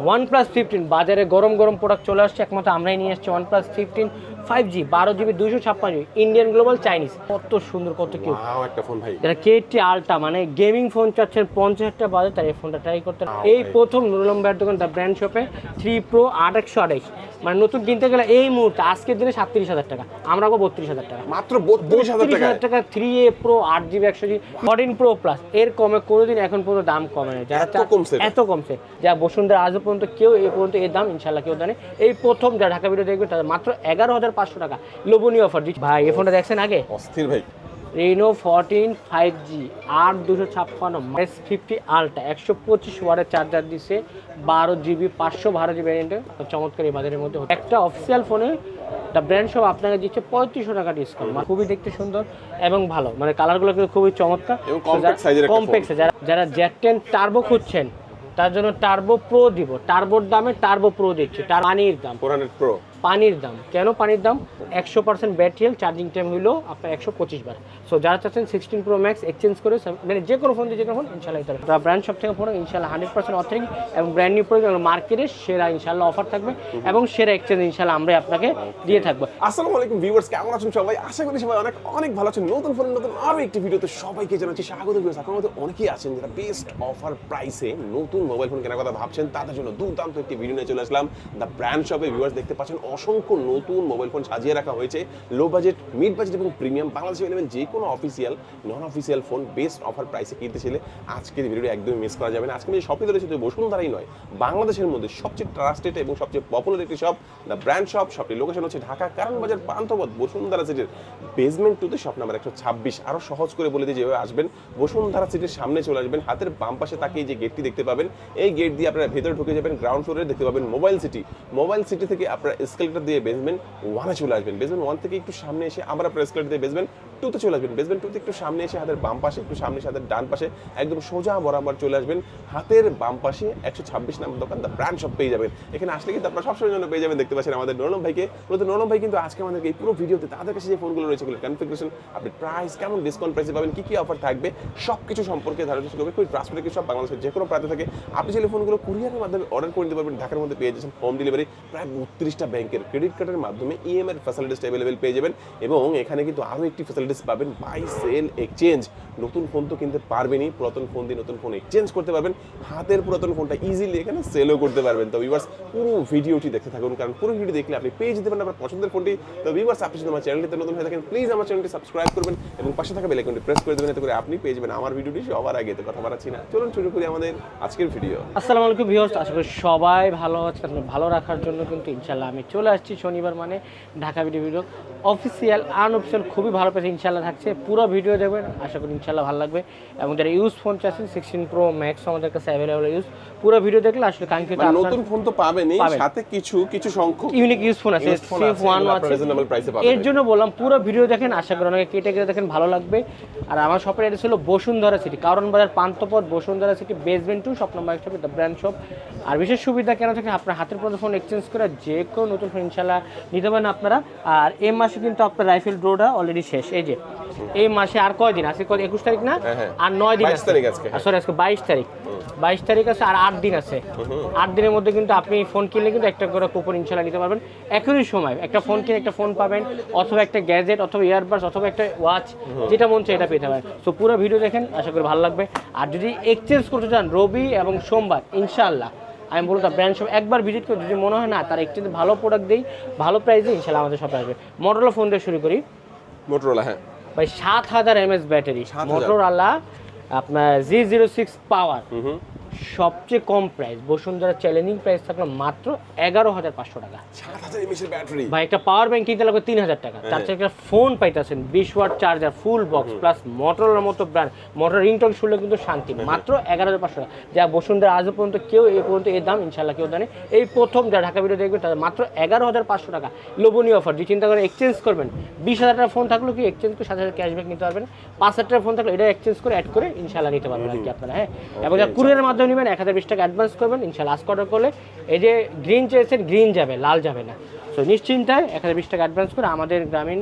One plus fifteen বাজারে গরম গরম প্রোডাক্ট চলে আসছে একমাত্র আমরাই নিয়ে এসেছি one plus fifteen five G বারো জিবি দুশো ছাপ্পান্ন ইন্ডিয়ান গ্লোবাল চাইনিজ কত সুন্দর কত কিউ একটা ফোন ভাই। যারা কেটি আলটা মানে গেমিং ফোন চাচ্ছেন পঞ্চাশ হাজার টাকা বাজে তারা এই ফোনটা ট্রাই করতে এই প্রথম নুরুলম্বার দোকান দ্য ব্র্যান্ড শপে থ্রি প্রো আট একশো আঠাইশ মানে নতুন কিনতে গেলে এই মুহূর্তে আজকের দিনে সাতত্রিশ হাজার টাকা আমরা বত্রিশ হাজার টাকা। মাত্র বত্রিশ হাজার টাকা থ্রি এ প্রো আট জিবি একশো জিবি ফোরটিন প্রো প্লাস এর কমে কোনোদিন এখন পর্যন্ত দাম কমে না যারা এত কমছে? এত কমছে। যা বসুন্ধরা আজও পর্যন্ত কেউ এই পর্যন্ত এর দাম ইনশাল্লাহ কেউ জানে। এই প্রথম যারা ঢাকা ভিডিও দেখবে তাদের মাত্র এগারো হাজার পাঁচশো টাকা। লোভনীয় অফার ভাই এই ফোনটা দেখছেন আগে? অস্থির ভাই। রেনো ফোরটিন ফাইভ জি আট দুশো ছাপ্পান্ন এস ফিফটি আলটা একশো পঁচিশ ওয়ারের চার্জার দিছে বারো জিবি পাঁচশো বারো জিবি ভ্যারিয়েন্টের চমৎকার এই বাজারের মধ্যে একটা অফিসিয়াল ফোনে দ্য ব্র্যান্ড সব আপনাকে দিচ্ছে পঁয়ত্রিশশো টাকা ডিসকাউন্ট মানে খুবই দেখতে সুন্দর এবং ভালো। মানে কালারগুলো কিন্তু খুবই চমৎকার। কম্প্যাক্ট যারা যারা জেড টেন টার্বো খুঁজছেন তার জন্য টার্বো প্রো দিব। টার্বোর দামে টার্বো প্রো দিচ্ছি। টার পানির দাম। প্রো পানির দাম। কেন পানির দাম? একশো পার্সেন্ট ব্যাটারিয়াল চার্জিং টাইম হলো আপনার একশো পঁচিশ বার। সো যারা চাচ্ছেন সিক্সটিন প্রো ম্যাক্স এক্সচেঞ্জ করে মানে যে কোনো ফোন দিয়ে যে কোনো ফোন ইনশাল্লাহ দিতে পারবে ব্র্যান্ড সব থেকে ফোন ইনশাল্লাহ হান্ড্রেড পার্সেন্ট অথেন্টিক এবং ব্র্যান্ড নিউ প্রোডাক্ট মার্কেটে সেরা ইনশাল্লাহ অফার থাকবে এবং সেরা এক্সচেঞ্জ ইনশাল্লাহ আমরা আপনাকে দিয়ে থাকব। আসসালামু আলাইকুম ভিউয়ার্স কেমন আছেন সবাই? আশা করি সবাই অনেক অনেক ভালো আছেন। নতুন ফোনের নতুন আরও একটি ভিডিওতে সবাইকে জানাচ্ছি স্বাগত ভিউয়ার্স আপনার মধ্যে অনেকেই আছেন যারা বেস্ট অফার প্রাইসে নতুন মোবাইল ফোন কেনার কথা ভাবছেন, তাদের জন্য দুর্দান্ত একটি ভিডিও নিয়ে চলে আসলাম। দ্য ব্র্যান্ড শপে ভিউয়ার্স দেখতে পাচ্ছেন অসংখ্য নতুন মোবাইল ফোন সাজিয়ে রাখা হয়েছে। লো বাজেট মিড বাজেট এবং প্রিমিয়াম বাংলাদেশে নেবেন যে কোনো official non official phone best offer প্রাইসে কিনতে আজকের ভিডিওটি একদমই মিস করা যাবে না। আজকে যে শপে ধরেছি বসুন্ধরাই নয়, বাংলাদেশের মধ্যে সবচেয়ে ট্রাস্টেড এবং সবচেয়ে পপুলার একটি শপ দ্য ব্র্যান্ড শপ শপটির লোকেশন হচ্ছে ঢাকা কারণ বাজার পান্থপথ, বসুন্ধরা সিটির বেসমেন্ট টুতে শপ নাম্বার একশো ছাব্বিশ। আরও সহজ করে বলে দিয়ে যেভাবে আসবেন, বসুন্ধরা সিটির সামনে চলে আসবেন, হাতের বাম পাশে তাকিয়ে যে গেটটি দেখতে পাবেন, এই গেট দিয়ে আপনারা ভেতরে ঢুকে যাবেন গ্রাউন্ড ফ্লোরে দেখতে পাবেন মোবাইল সিটি মোবাইল সিটি থেকে আপনারা এসকেলেটার দিয়ে বেসমেন্ট ওয়ানে চলে আসবেন। বেসমেন্ট ওয়ান থেকে একটু সামনে এসে আবার প্রেসকেলেটার দিয়ে বেসমেন্ট টুতে চলে আসবেন। বেসমেন্ট টুতে একটু সামনে এসে হাতের বাম পাশে, একটু সামনে এসে হাতের ডান পাশে, একদম সোজা বরাবর চলে আসবেন। হাতের বাম পাশে একশো ছাব্বিশ নাম্বার দোকান দ্য ব্র্যান্ড শপ পেয়ে যাবেন। এখানে আসলে কিন্তু আপনারা সবসময় জন্য পেয়ে যাবেন, দেখতে পাচ্ছেন আমাদের নরম ভাইকে। মূলত নরম ভাই কিন্তু আজকে আমাদেরকে এই পুরো ভিডিওতে তাদের কাছে যে ফোনগুলো রয়েছে, এগুলো কনফিগারেশন আপনি প্রাইস কেমন ডিসকাউন্ট প্রাইসে পাবেন, কি কি অফার থাকবে সব কিছু সম্পর্কে ধারণা করবে। খুবই ট্রান্সপোর্ট সব বাংলাদেশের যে কোনো প্রান্তে থাকে। আপনি চাইলে ফোনগুলো কুরিয়ারের মাধ্যমে অর্ডার করে নিতে পারবেন। ঢাকার মধ্যে পেয়ে যাচ্ছেন হোম ডেলিভারি প্রায় বত্রিশটা ব্যাংকের ক্রেডিট কার্ডের মাধ্যমে ইএমআই ফ্যাসিলিটিস অ্যাভেলেবেল পেয়ে যাবেন। এবং এখানে কিন্তু আরও একটি ফ্যাসিলিটিস পাবেন বাই সেল এক্সচেঞ্জ নতুন ফোন তো কিনতে পারবেনই, পুরাতন ফোন দিয়ে নতুন ফোন এক্সচেঞ্জ করতে পারবেন। হাতের পুরাতন ফোনটা ইজিলি এখানে সেলও করতে পারবেন। তো ভিউয়ার্স পুরো ভিডিওটি দেখতে থাকুন, কারণ পুরো ভিডিও দেখলে আপনি পেয়ে যেতে পারেন আপনার পছন্দের ফোনটি তো ভিউয়ার্স আপনি যদি আমার চ্যানেলটিতে নতুন হয়ে থাকেন প্লিজ আমার চ্যানেলটি সাবস্ক্রাইব করবেন এবং পাশে থাকা বেলাইকনটি প্রেস করে দেবেন, এতে করে আপনি পেয়ে যাবেন আমার ভিডিওটি সবার আগে। তো কথা বাড়াচ্ছি না। চলুন শুরু করি আমাদের আজকের ভিডিও আসসালামু আলাইকুম ভিউয়ার্স আশা করি সবাই ভালো আছে ভালো রাখার জন্য কিন্তু ইনশাল্লাহ আমি চলে আসছি শনিবার মানে Dhaka video video official unofficial খুবই ভালো পেয়েছে ইনশাল্লাহ থাকছে। পুরো ভিডিও দেখবেন আশা করি ইনশাল্লাহ ভালো লাগবে। এবং যারা ইউজ ফোন চাচ্ছেন সিক্সটিন প্রো ম্যাক্স আমাদের কাছে অ্যাভেলেবল ইউজ পুরো ভিডিও দেখলে আসলে কাঙ্ক্ষিত মানে নতুন ফোন তো পাবেনই সাথে কিছু কিছু সংখ্যক ইউনিক ইউজ ফোন আছে সিফ ওয়ান আছে price এ পাবেন। এর জন্য বললাম পুরো ভিডিও দেখেন আশা করি অনেকে কেটে কেটে দেখেন ভালো লাগবে। আর আমার শপের এটা ছিল বসুন্ধরা সিটি কারণ বাজার Panthapath Bashundhara city basement two shop number একশো দ্য ব্র্যান্ড শপ আর বিশেষ সুবিধা কেন থাকে? আপনার হাতের পর্যন্ত ফোন এক্সচেঞ্জ করে যে কোনো নতুন ফোন ইনশাল্লাহ নিতে পারেন আপনারা। আর এই মাসে কিন্তু আপনার রাইফেল ড্রোটা অলরেডি শেষ। এই যে এই মাসে আর কয়দিন আছে? কয় একুশ তারিখ না? হ্যাঁ, হ্যাঁ। আর নয় দিন 22 তারিখ আজকে, হ্যাঁ। সরি আজকে বাইশ তারিখ। বাইশ তারিখ আছে আর আট দিন আছে। আট দিনের মধ্যে কিন্তু আপনি ফোন কিনলে কিন্তু একটা করে কুপন ইনশাল্লাহ নিতে পারবেন। একই সময়। একটা ফোন কিনে একটা ফোন পাবেন অথবা একটা গ্যাজেট অথবা ইয়ারবাডস অথবা একটা ওয়াচ যেটা মন চায় এটা পেতে পারেন। তো পুরো ভিডিও দেখেন আশা করি ভালো লাগবে। আর যদি এক্সচেঞ্জ করতে চান রবি এবং সোমবার ইনশাল্লাহ আমি বলব তার ব্র্যান্ড শপ একবার ভিজিট করে যদি মনে হয় না তার একটু যদি ভালো প্রোডাক্ট দিই ভালো প্রাইস দিই ইনশাল্লাহ আমাদের শপে আসবে। মোটরোলা ফোন দিয়ে শুরু করি। মোটরোলা হ্যাঁ। ভাই সাত হাজার এমএস ব্যাটারি 7000 মোটরওয়ালা আপনার জি জিরো সিক্স পাওয়ার সবচেয়ে কম প্রাইস বসুন্ধরা চ্যালেঞ্জিং প্রাইস থাকল মাত্র এগারো হাজার পাঁচশো টাকা। ব্যাটারি ভাই একটা পাওয়ার ব্যাংক কিনতে লাগবে তিন হাজার টাকা। তার চেয়ে একটা ফোন পাইতেছেন বিশ watt charger full box plus মোটরের মতো ব্র্যান্ড মোটর রিংটন শুনলে কিন্তু শান্তি। মাত্র এগারো হাজার পাঁচশো টাকা। যা বসুন্ধরা আজও পর্যন্ত কেউ এই পর্যন্ত এর দাম ইনশাল্লাহ কেউ জানে। এই প্রথম যা ঢাকা ভিডিও দেখবে তাদের মাত্র এগারো হাজার পাঁচশো টাকা। লোভনীয় অফার যে চিন্তা করে এক্সচেঞ্জ করবেন। বিশ হাজার টাকা ফোন থাকল কি এক্সচেঞ্জ করে সাত হাজার ক্যাশব্যাক নিতে পারবেন। পাঁচ হাজার টাকা ফোন থাকলে এটা এক্সচেঞ্জ করে অ্যাড করে ইনশাল্লাহ নিতে পারবেন আর কি আপনারা হ্যাঁ? এবং যারা কুরিয়ারের মাধ্যমে নেবেন এক হাজার বিশ টাকা অ্যাডভান্স করবেন ইনশাল্লাহ আজকে অর্ডার করলে এই যে গ্রিন চেয়েছেন গ্রিন যাবে লাল যাবে না। তো নিশ্চিন্তায় এক হাজার বিশ টাকা অ্যাডভান্স করে আমাদের গ্রামীণ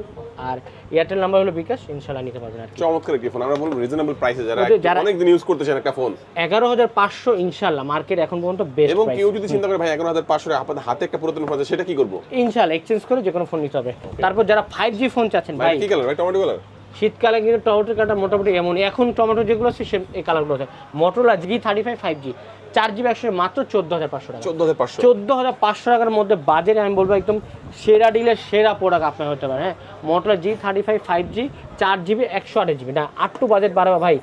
আর এয়ারটেল নাম্বার হলো বিকাশ ইনশাল্লাহ নিতে পারবেন আর চমৎকার একটি ফোন আমরা বলব রিজনেবল প্রাইসে যারা যারা- অনেক দিন ইউজ করতেছেন একটা ফোন এগারো হাজার পাঁচশো ইনশাল্লাহ মার্কেট এখন পর্যন্ত বেস্ট এবং কেউ যদি চিন্তা করে ভাই এগারো হাজার পাঁচশো আপনাদের হাতে একটা পুরাতন ফোন আছে সেটা কি করব? ইনশাল্লাহ এক্সচেঞ্জ করে যে কোনো ফোন নিতে হবে। তারপর যারা ফাইভ জি ফোন চাচ্ছেন ভাই কি কালার ভাই টমেটো কালার শীতকালে কিন্তু টমেটোর কাটা মোটামুটি এমন এখন টমেটো যেগুলো আছে সে এই কালারগুলো আছে। Motorola G thirty five five G চার জিবি একশো মাত্র চোদ্দ হাজার পাঁচশো টাকা। চোদ্দ হাজার পাঁচশো। চোদ্দ হাজার পাঁচশো টাকার মধ্যে বাজেটে আমি বলব একদম সেরা ডিলের সেরা প্রোডাক্ট আপনার হতে পারে হ্যাঁ? Motorola G thirty five five G চার জিবি একশো আঠাশ জিবি না আটটু বাজেট বাড়াবা ভাই।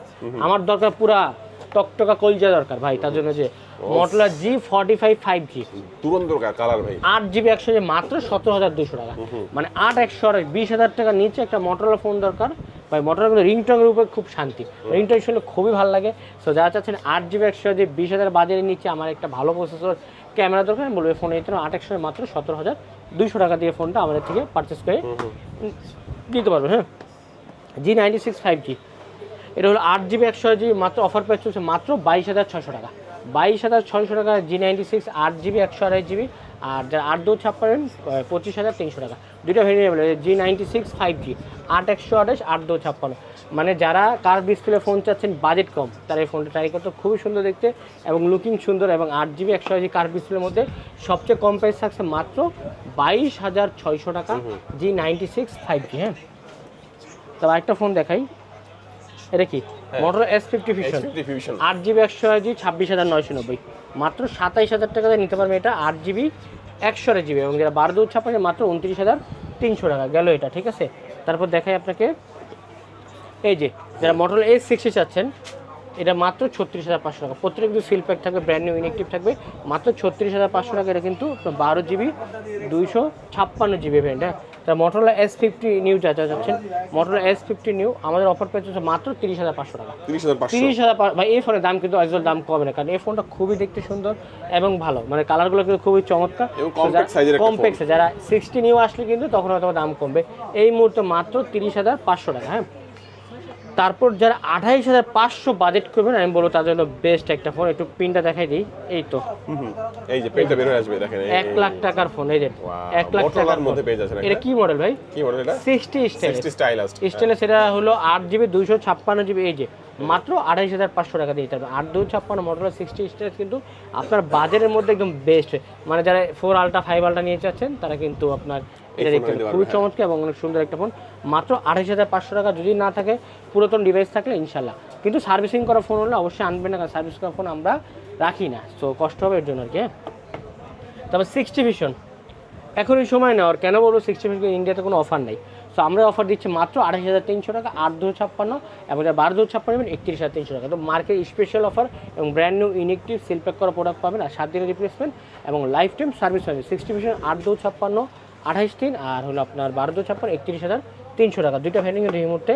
আমার দরকার পুরা টকটকা কলজা দরকার ভাই তার জন্য যে Motorola G forty five five G তুরন্ত colour ভাই। আট জিবি একশো যে মাত্র সতেরো হাজার দুশো টাকা। মানে আট একশো বিশ হাজার টাকা নিচে একটা মোটরলা ফোন দরকার। ভাই মোটরলা কিন্তু রিংটংয়ের উপরে খুব শান্তি। রিংটং শুনলে খুবই ভালো লাগে। সো যারা চাচ্ছেন আট জিবি একশো যে বিশ হাজার বাজারের নিচে আমার একটা ভালো প্রসেসর ক্যামেরা দরকার আমি বলব ফোনে নিতে আট একশো মাত্র সতেরো হাজার দুইশো টাকা দিয়ে ফোনটা আমাদের থেকে পারচেস করে দিতে পারবে হ্যাঁ? G ninety six five G এটা হলো আট জিবি একশো জিবি মাত্র অফার প্রাইস চলছে মাত্র বাইশ হাজার ছশো টাকা। বাইশ হাজার ছয়শো টাকা জি নাইনটি সিক্স আট জিবি একশো আড়াই জিবি আর যারা আট দু ছাপ্পান্ন পঁচিশ হাজার তিনশো টাকা। দুটো variable G ninety six five G আট একশো আঠাশ আট দু ছাপ্পান্ন। মানে যারা কার ডিসপ্লে ফোন চাচ্ছেন বাজেট কম তারা এই ফোনটা ট্রাই করতে খুবই সুন্দর দেখতে এবং লুকিং সুন্দর এবং আট জিবি একশো জি কার ডিসপ্লের মধ্যে সবচেয়ে কম প্রাইস থাকছে মাত্র বাইশ হাজার ছয়শো টাকা G ninety six five G হ্যাঁ। তবে একটা ফোন দেখাই। এটা কি? মোটর এস ফিফটি ফিউশন আট জিবি একশো জি ছাব্বিশ হাজার নয়শো নব্বই। মাত্র সাতাইশ হাজার টাকাতে নিতে পারবে এটা আট জিবি একশো জিবি এবং যারা বারো দু ছাপ্পাশে মাত্র উনত্রিশ হাজার তিনশো টাকা। গেল এটা ঠিক আছে? তারপর দেখাই আপনাকে। এই যে যারা মোটর এস সিক্সটি চাচ্ছেন এটা মাত্র ছত্রিশ হাজার পাঁচশো টাকা। প্রত্যেক কিন্তু সিল প্যাক থাকবে ব্র্যান্ড নিউ ইনেকটিভ থাকবে। মাত্র ছত্রিশ হাজার পাঁচশো টাকা এটা কিন্তু বারো জিবি দুইশো ছাপ্পান্ন জিবি ভ্যান্ড হ্যাঁ? তা মোটরলা এস ফিফটি নিউ যা যা যাচ্ছেন মোটরলা এস ফিফটি নিউ আমাদের অফার হচ্ছে মাত্র তিরিশ হাজার পাঁচশো টাকা। তিরিশ হাজার ভাই এই ফোনের দাম কিন্তু একজন দাম কমে না কারণ এই ফোনটা খুবই দেখতে সুন্দর এবং ভালো। মানে কালারগুলো কিন্তু খুবই চমৎকার। কমপ্লেক্স যারা সিক্সটি নিউ আসলে কিন্তু তখন হয়তো দাম কমবে। এই মুহূর্তে মাত্র তিরিশ হাজার পাঁচশো টাকা হ্যাঁ? তারপর যারা আঠাইশ হাজার পাঁচশো বাজেট করবেন আমি বলব তাদের বেস্ট একটা ফোন একটু পিনটা দেখাই দিই। এই তো। এই যে পেনটা বের হয়ে আসবে দেখেন এক লাখ টাকার ফোন এই যে। এক লাখ টাকার মধ্যে পেয়ে যাচ্ছেন এটা কি মডেল ভাই? কি মডেল এটা? সিক্সটি স্টাইল সিক্সটি স্টাইলাস স্টাইলে সেটা হলো আট জিবি দুইশো ছাপ্পান্ন জিবি এই যে। মাত্র আড়াইশ হাজার পাঁচশো টাকা দিয়ে দিতে হবে আট দুই ছাপ্পান্ন মোটর সিক্সটি স্টাইল কিন্তু আপনার বাজারের মধ্যে একদম বেস্ট মানে যারা ফোর আলটা ফাইভ আলটা নিয়ে চাচ্ছেন তারা কিন্তু আপনার খুবই হ্যাঁ। চমৎকার এবং অনেক সুন্দর একটা ফোন। মাত্র আড়াইশ হাজার পাঁচশো টাকা যদি না থাকে পুরাতন ডিভাইস থাকলে ইনশাল্লাহ কিন্তু সার্ভিসিং করা ফোন হলে অবশ্যই আনবেন না কারণ সার্ভিস করা ফোন আমরা রাখি না। তো কষ্ট হবে এর জন্য আর কি হ্যাঁ। তারপর সিক্সটি ভিশন এখন এই সময় নেওয়ার কেন বলব সিক্সটি ভিশন ইন্ডিয়াতে কোনো অফার নেই। সো আমরা অফার দিচ্ছি মাত্র আঠাশ হাজার তিনশো টাকা আট দু ছাপ্পান্ন এবং বারো দু ছাপ্পান্ন নেবেন একত্রিশ হাজার তিনশো টাকা। তো মার্কেট স্পেশাল অফার এবং brand new inactive seal pack করা প্রোডাক্ট পাবেন আর সাত দিনের রিপ্লেসমেন্ট এবং লাইফ টাইম সার্ভিস পাবেন। সিক্সটি ভিশন আট দু ছাপ্পান্ন আঠাইশ তিন, আর হলো আপনার বারো দু ছাপ্পান্ন একত্রিশ হাজার তিনশো টাকা। দুইটা ভ্যারিয়েন্ট এই মুহূর্তে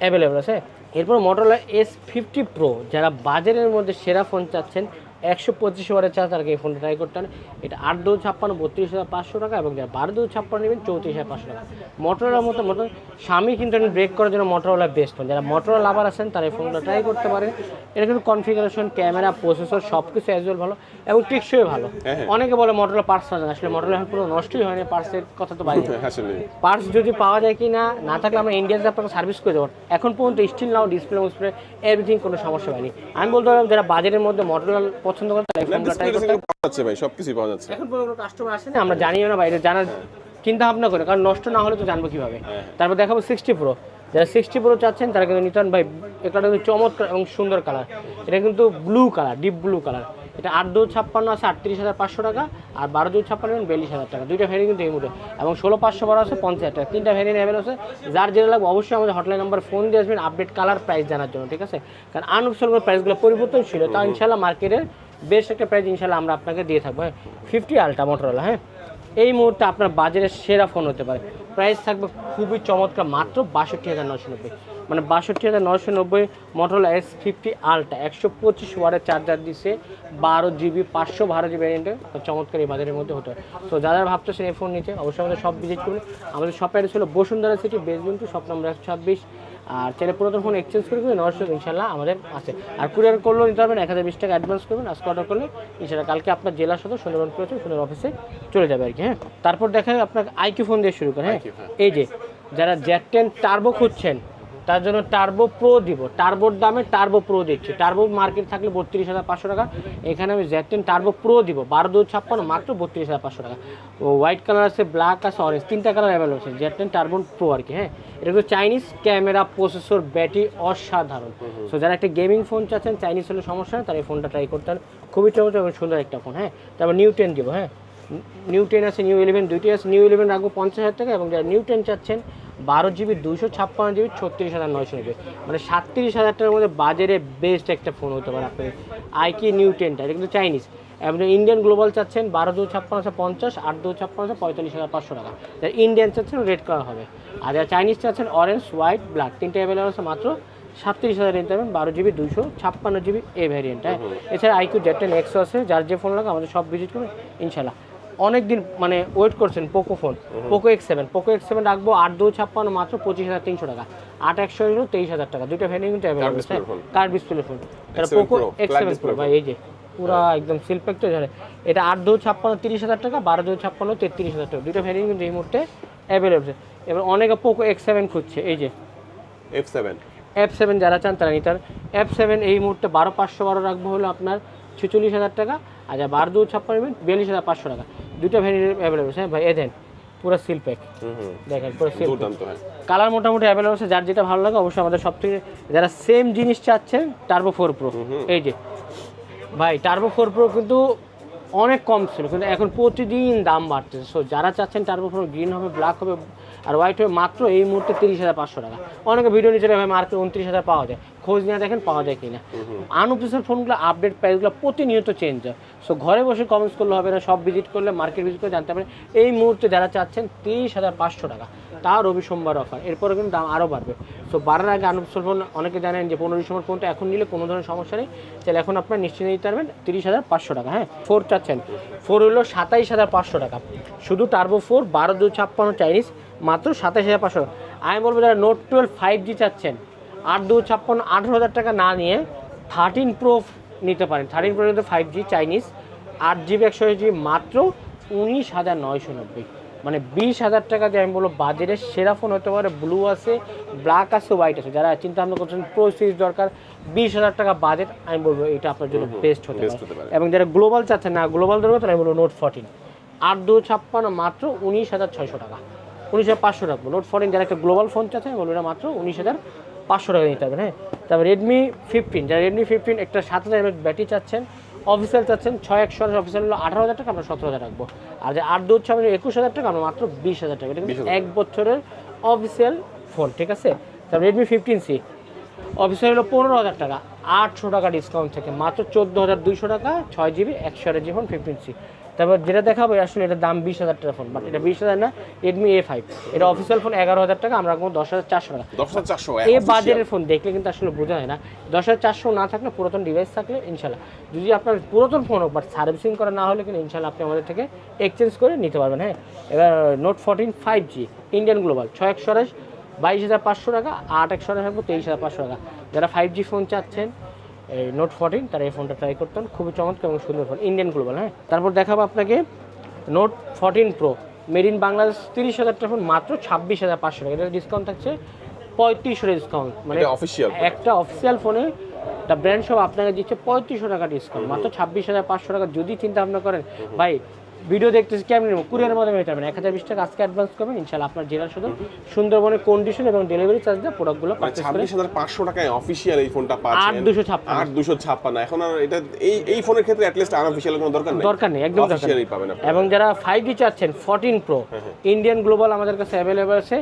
অ্যাভেলেবেল আছে। এরপর মডেল এস ফিফটি প্রো যারা বাজারের মধ্যে সেরা ফোন চাচ্ছেন একশো পঁচিশ ওয়ারের চার্জ আর কি এই ফোনটা ট্রাই করতে হবে এটা আট দু ছাপ্পান্ন বত্রিশ হাজার পাঁচশো টাকা এবং যারা বারো দু ছাপ্পান্ন নেবেন চৌত্রিশ হাজার পাঁচশো টাকা। মোটরলার মতো মোটর স্বামী কিন্তু ব্রেক করার জন্য মোটরলা বেস্ট ফোন যারা মোটরলা লাভার আছেন তারা এই ফোনটা ট্রাই করতে পারেন। এটা কিন্তু কনফিগারেশন ক্যামেরা প্রসেসর সব কিছু অ্যাজ ভালো এবং টিকসই ভালো। হ্যাঁ, হ্যাঁ। অনেকে বলে মোটরলা পার্স পাওয়া যায় না। আসলে মোটরলা এখন পুরো নষ্টই হয়নি পার্সের কথা তো বাইরে। পার্টস যদি পাওয়া যায় কি না না থাকলে আমরা ইন্ডিয়াতে আপনাকে সার্ভিস করে দেবো। এখন পর্যন্ত still now display display everything কোনো সমস্যা হয়নি। আমি বলতে পারলাম যারা বাজারের মধ্যে মডেল পছন্দ করে ট্রাই করতে পাওয়া যাচ্ছে ভাই সবকিছুই পাওয়া যাচ্ছে। এখন পর্যন্ত কাস্টমার আসেনি আমরা জানিও না বাইরে জানার চিন্তা ভাবনা করে কারণ নষ্ট না হলে তো জানব কীভাবে। তারপর দেখাবো সিক্সটি প্রো যারা সিক্সটি প্রো চাচ্ছেন তারা কিন্তু নিতেন ভাই এটা কিন্তু চমৎকার এবং সুন্দর কালার এটা কিন্তু blue colour deep blue colour এটা আট দু ছাপ্পান্ন আছে আটত্রিশ হাজার পাঁচশো টাকা আর বারো দু ছাপ্পান্ন বিয়াল্লিশ হাজার টাকা। দুইটা ভ্যারিয়েন্ট কিন্তু এই মুহূর্তে এবং ষোলো পাঁচশো বারো আছে পঞ্চাশ হাজার টাকা। তিনটা ভ্যারিয়েন্ট অ্যাভেল আছে। যার যেটা লাগবে অবশ্যই আমাদের হটলাইন নাম্বার ফোন দিয়ে আসবেন আপডেট কালার প্রাইস জানার জন্য ঠিক আছে? কারণ আনঅফিসিয়াল প্রাইসগুলো পরিবর্তন ছিল তা ইনশাল্লাহ মার্কেটের বেশ একটা প্রাইস ইনশাল্লাহ আমরা আপনাকে দিয়ে থাকব হ্যাঁ। ফিফটি আলট্রা মোটরওয়ালা হ্যাঁ। এই মুহূর্তে আপনার বাজারের সেরা ফোন হতে পারে। প্রাইস থাকবে খুবই চমৎকার, মাত্র বাষট্টি হাজার নশো নব্বই। মানে বাষট্টি হাজার নশো নব্বই মোটরলা এস ফিফটি আলট্রা একশো পঁচিশ ওয়ারের চার্জার দিছে, বারো জিবি পাঁচশো বারো জিবি ভ্যারিয়েন্টে চমৎকার এই বাজারের মধ্যে হতে হয় তো যারা ভাবতেছেন এই ফোন নিতে, অবশ্যই আমাদের সব ভিজিট করুন। আমাদের শপ অ্যাড্রেস হলো Bashundhara city basement shop number একশো ছাব্বিশ। আর চ্যানেল পুরাতন ফোন এক্সচেঞ্জ করে করে নশো ইনশাল্লাহ আমাদের আছে। আর কুরিয়ার করলেও নিতে পারবেন এক হাজার বিশ টাকা অ্যাডভান্স করবেন আজকে অর্ডার করলে ইনশাল্লাহ কালকে আপনার জেলা সদর সুন্দরবন করেছে সুন্দর অফিসে চলে যাবে আর কি হ্যাঁ? তারপর দেখা যাবে আপনাকে আইকিউ ফোন দিয়ে শুরু করে হ্যাঁ? হ্যাঁ। এই যে যারা জ্যাট টেন টার্বো খুঁজছেন তার জন্য টার্বো প্রো দিব। টার্বোর দামে টার্বো প্রো দিচ্ছি। টার্বো মার্কেট থাকলে বত্রিশ হাজার পাঁচশো টাকা। এখানে আমি জেড টেন টার্বো প্রো দিব। বারো দু ছাপ্পান্ন মাত্র বত্রিশ হাজার পাঁচশো টাকা। ও হোয়াইট কালার আছে ব্ল্যাক আছে অরেঞ্জ তিনটা কালার অ্যাভেলেবল আছে। জেড টেন টার্বো প্রো আর কি হ্যাঁ? এটা কিন্তু চাইনিজ ক্যামেরা প্রসেসর ব্যাটারি অসাধারণ। সো যারা একটা গেমিং ফোন চাচ্ছেন চাইনিজ হলে সমস্যা নেই তারা এই ফোনটা ট্রাই করতে পারেন। খুবই চমৎকার এবং সুন্দর একটা ফোন হ্যাঁ? তারপর নিউ টেন দিব হ্যাঁ? নিউ টেন আছে নিউ ইলেভেন দুইটি আছে। নিউ ইলেভেন রাখব পঞ্চাশ হাজার টাকা এবং যারা নিউ টেন চাচ্ছেন বারো জিবি দুশো ছাপ্পান্ন জিবি ছত্রিশ হাজার নয়শো নব্বই মানে সাতত্রিশ হাজার টাকার মধ্যে বাজারে বেস্ট একটা ফোন হতে পারে আপনার আইকি নিউ টেনটা এটা কিন্তু চাইনিজ এবং ইন্ডিয়ান গ্লোবাল চাচ্ছেন বারো দু ছাপ্পান্ন আছে পঞ্চাশ আট দু ছাপ্পান্ন আছে পঁয়তাল্লিশ হাজার পাঁচশো টাকা। যারা ইন্ডিয়ান চাচ্ছেন রেড কালার হবে। আর যারা চাইনিজ চাচ্ছেন অরেঞ্জ হোয়াইট ব্ল্যাক তিনটে অ্যাভেলেবল আছে মাত্র সাতত্রিশ হাজার নিতে পারবেন বারো জিবি দুশো ছাপ্পান্ন জিবি এ ভ্যারিয়েন্ট হ্যাঁ এছাড়া আইকিউ জেড টেন এক্সো আছে যার যে ফোন লাগে আমাদের সব ভিজিট করবেন ইনশাল্লাহ। অনেক দিন মানে ওয়েট করছেন Poco phone Poco X seven Poco X seven রাখব আট দু ছাপ্পান্ন মাত্র পঁচিশ হাজার তিনশো টাকা। আট একশো হলো তেইশ হাজার টাকা। দুইটা ভ্যারিয়েন্ট কিন্তু। কার ডিসপ্লে ফোন তাহলে পোকো এক্স সেভেন display ভাই এই যে পুরা একদম শিল্পেক তো জানে এটা আট দু ছাপ্পান্ন তিরিশ হাজার টাকা বারো দু ছাপ্পান্ন তেত্রিশ হাজার টাকা। দুইটা ভ্যারিয়েন্ট কিন্তু এই মুহূর্তে অ্যাভেলেবল এবার অনেকে পোকো এক্স সেভেন খুঁজছে এই যে। এফ সেভেন এফ সেভেন যারা চান তারা নিতে এফ সেভেন এই মুহূর্তে বারো পাঁচশো বারো রাখব হলো আপনার ছেচল্লিশ হাজার টাকা। আর যা বারো দু ছাপ্পান্ন বিয়াল্লিশ হাজার পাঁচশো টাকা। দুটো ভ্যারিয়েন্ট অ্যাভেলেবল হ্যাঁ ভাই? এদেন দেন পুরো সিল প্যাক হুম হুম। দেখেন পুরো সিল কালার মোটামুটি অ্যাভেলেবল আছে যার যেটা ভালো লাগে অবশ্যই আমাদের সব থেকে যারা সেম জিনিস চাচ্ছেন টার্বো ফোর প্রো এই যে ভাই টার্বো ফোর প্রো কিন্তু অনেক কম ছিল কিন্তু এখন প্রতিদিন দাম বাড়তেছে। সো যারা চাচ্ছেন টার্বো ফোর গ্রিন হবে ব্ল্যাক হবে আর হোয়াইট হয়ে মাত্র এই মুহূর্তে তিরিশ হাজার পাঁচশো টাকা। অনেকে ভিডিও নিচে ভাই মার্কেট উনত্রিশ হাজার পাওয়া যায়। খোঁজ নিয়ে দেখেন পাওয়া যায় কিনা? আনঅফিসিয়াল ফোনগুলো আপডেট প্রাইসগুলো প্রতিনিয়ত চেঞ্জ হয়। সো ঘরে বসে কমেন্টস করলে হবে না সব ভিজিট করলে মার্কেট ভিজিট করে জানতে পারেন এই মুহূর্তে যারা চাচ্ছেন তিরিশ হাজার পাঁচশো টাকা। তা রবি সোমবার অফার এরপরে কিন্তু দাম আরও বাড়বে। সো বাড়ার আগে আনঅফিসিয়াল ফোন অনেকে জানেন যে পনেরো ডিসেম্বর ফোনটা এখন নিলে কোনো ধরনের সমস্যা নেই। তাহলে এখন আপনার নিশ্চিত নিতে পারবেন তিরিশ হাজার পাঁচশো টাকা হ্যাঁ? ফোর চাচ্ছেন ফোর হলো সাতাইশ হাজার পাঁচশো টাকা। শুধু টার্বো ফোর বারো দু ছাপ্পান্ন চাইনিজ মাত্র সাতাইশ হাজার পাঁচশো টাকা। আমি বলব যারা নোট টুয়েলভ ফাইভ জি চাচ্ছেন, আট দু ছাপ্পান্ন, আঠেরো হাজার টাকা না নিয়ে থার্টিন প্রো নিতে পারেন। থার্টিন প্রো কিন্তু ফাইভ জি চাইনিজ আট জিবি একশো জিবি মাত্র উনিশ হাজার নয়শো নব্বই। মানে বিশ হাজার টাকা দিয়ে আমি বলব বাজারের সেরা ফোন হতে পারে ব্লু আছে ব্ল্যাক আছে হোয়াইট আছে। যারা চিন্তা ভাবনা করছেন প্রো সিরিজ দরকার বিশ হাজার টাকা বাজেট আমি বলব এটা আপনার জন্য বেস্ট হতে পারে। এবং যারা গ্লোবাল চাচ্ছেন না গ্লোবাল দরকার তাহলে আমি বলব নোট ফোরটিন আট দু ছাপ্পান্ন মাত্র উনিশ হাজার ছয়শো টাকা। উনিশ হাজার পাঁচশো টাকা। নোট ফোরটিন যারা একটা গ্লোবাল ফোন চাচ্ছে আমি বলব এটা মাত্র উনিশ হাজার পাঁচশো টাকা নিতে হবে হ্যাঁ? তারপর রেডমি ফিফটিন যারা রেডমি ফিফটিন একটা সাত হাজার ব্যাটারি চাচ্ছেন অফিসিয়াল চাচ্ছেন ছয় একশো অফিসার হলো আঠারো হাজার টাকা আমরা সতেরো হাজার রাখব। আর যে আট দু ছাপ্পান্ন একুশ হাজার টাকা আমরা মাত্র বিশ হাজার টাকা। এটা কিন্তু এক বছরের অফিসিয়াল ফোন ঠিক আছে? তারপর রেডমি ফিফটিন সি অফিসিয়াল হলো পনেরো হাজার টাকা আটশো টাকা ডিসকাউন্ট থেকে মাত্র চোদ্দ হাজার দুইশো টাকা ছয় জিবি একশো G GB phone fifteen C তারপর যেটা দেখাবো আসলে এটা দাম বিশ হাজার টাকা ফোন বাট এটা বিশ হাজার না রেডমি এ ফাইভ এটা অফিসিয়াল ফোন এগারো হাজার টাকা আমরা রাখব দশ হাজার চারশো টাকা। দশ হাজার চারশো এই বাজারের ফোন দেখলে কিন্তু আসলে বোঝা যায় না। দশ হাজার চারশো না থাকলে পুরাতন ডিভাইস থাকলে ইনশাল্লাহ যদি আপনার পুরাতন ফোন হোক বাট সার্ভিসিং করা না হলে কিন্তু ইনশাল্লাহ আপনি আমাদের থেকে এক্সচেঞ্জ করে নিতে পারবেন হ্যাঁ? এবার note fourteen five G Indian global ছয় একশো বাইশ হাজার পাঁচশো টাকা আট একশো থাকব তেইশ হাজার পাঁচশো টাকা। যারা ফাইভ জি ফোন চাচ্ছেন এই নোট ফোরটিন তারা এই ফোনটা ট্রাই করতেন খুবই চমৎকার এবং সুন্দর ফোন ইন্ডিয়ান গ্লোবাল হ্যাঁ? তারপর দেখাবো আপনাকে note fourteen pro made in Bangladesh তিরিশ হাজার টাকা ফোন মাত্র ছাব্বিশ হাজার পাঁচশো টাকা। এটা ডিসকাউন্ট থাকছে পঁয়ত্রিশশো ডিসকাউন্ট মানে অফিসিয়াল একটা অফিসিয়াল ফোনে তা ব্র্যান্ড সব আপনাকে দিচ্ছে পঁয়ত্রিশশো টাকা ডিসকাউন্ট মাত্র ছাব্বিশ হাজার পাঁচশো টাকা। যদি চিন্তা ভাবনা করেন ভাই ভিডিও দেখতেছি কেমন নেব? কুরিয়ারের মাধ্যমে পারবেন এক হাজার বিশ টাকা আজকে অ্যাডভান্স করবেন ইনশাল্লাহ আপনার জেলা শুধু সুন্দরবনের কন্ডিশন এবং ডেলিভারি চার্জ দিয়ে প্রোডাক্টগুলো মানে ছাব্বিশ হাজার পাঁচশো টাকায় অফিসিয়াল এই ফোনটা আট দুশো ছাপ্পান্ন। আট দুশো ছাপ্পান্ন। এখন আর এটা এই এই ফোনের ক্ষেত্রে অ্যাটলিস্ট আনঅফিসিয়াল কোনো দরকার নেই? দরকার নেই একদম। অফিসিয়ালই পাবেন এবং যারা ফাইভ জি চাচ্ছেন ফোরটিন প্রো ইন্ডিয়ান গ্লোবাল আমাদের কাছে অ্যাভেলেবেল আছে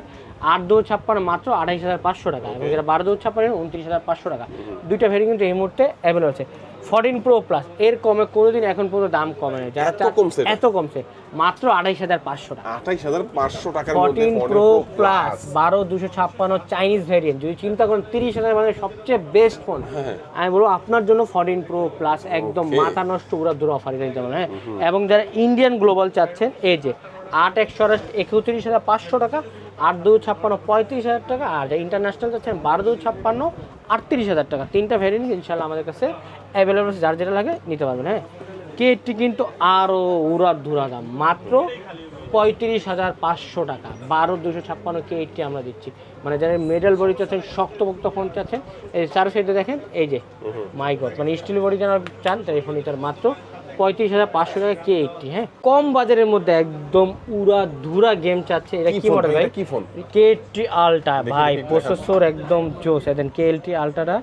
আট দু ছাপ্পান্ন মাত্র আঠাইশ হাজার পাঁচশো টাকা। এবং যারা বারো দু ছাপ্পান্ন উনত্রিশ হাজার পাঁচশো টাকা। দুইটা ভেরি কিন্তু এই মুহূর্তে অ্যাভেলেবেল আছে। Fourteen pro plus. এর কমে কোনোদিন এখন পর্যন্ত দাম কমে নেই। যারা এত কমছে এত কমছে মাত্র আঠাইশ হাজার পাঁচশো টাকা। আঠাইশ হাজার পাঁচশো টাকার মধ্যে ফোরটিন প্রো প্লাস বারো দুশো ছাপ্পান্ন চাইনিজ ভ্যারিয়েন্ট যদি চিন্তা করেন তিরিশ হাজার মানে সবচেয়ে বেস্ট ফোন। হ্যাঁ। আমি বলব আপনার জন্য ফোরটিন প্রো প্লাস একদম মাথা নষ্ট পুরো দূর অফার পারেন হ্যাঁ? এবং যারা ইন্ডিয়ান গ্লোবাল চাচ্ছেন এই যে আট একশো একত্রিশ হাজার পাঁচশো টাকা আট দু ছাপ্পান্ন পঁয়ত্রিশ হাজার টাকা আর ইন্টারন্যাশনাল চাচ্ছেন বারো দু ছাপ্পান্ন আটত্রিশ হাজার টাকা। তিনটা ভ্যারিয়েন্ট ইনশাল্লাহ আমাদের কাছে অ্যাভেলেবল আছে যার যেটা লাগে নিতে পারবেন হ্যাঁ? কেটটি কিন্তু আরও উড়ার ধুরা দাম মাত্র পঁয়ত্রিশ হাজার পাঁচশো টাকা। বারো দুশো ছাপ্পান্ন কে এইটটি আমরা দিচ্ছি। মানে যারা মেডেল বডি চাচ্ছেন শক্তপোক্ত ফোন চাচ্ছেন এই চার সাইডে দেখেন এই যে মাই গড মানে স্টিল বডি যারা চান ফোনটি তার মাত্র পঁয়ত্রিশ হাজার পাঁচশো টাকা কে এইটটি হ্যাঁ? কম বাজারের মধ্যে একদম উড়া ধুরা গেম চাচ্ছে। এটা কি কি মডেল ভাই? কি ফোন? কেটি আলটা ভাই প্রসেসর একদম জোস দেন কেএলটি আলটাটা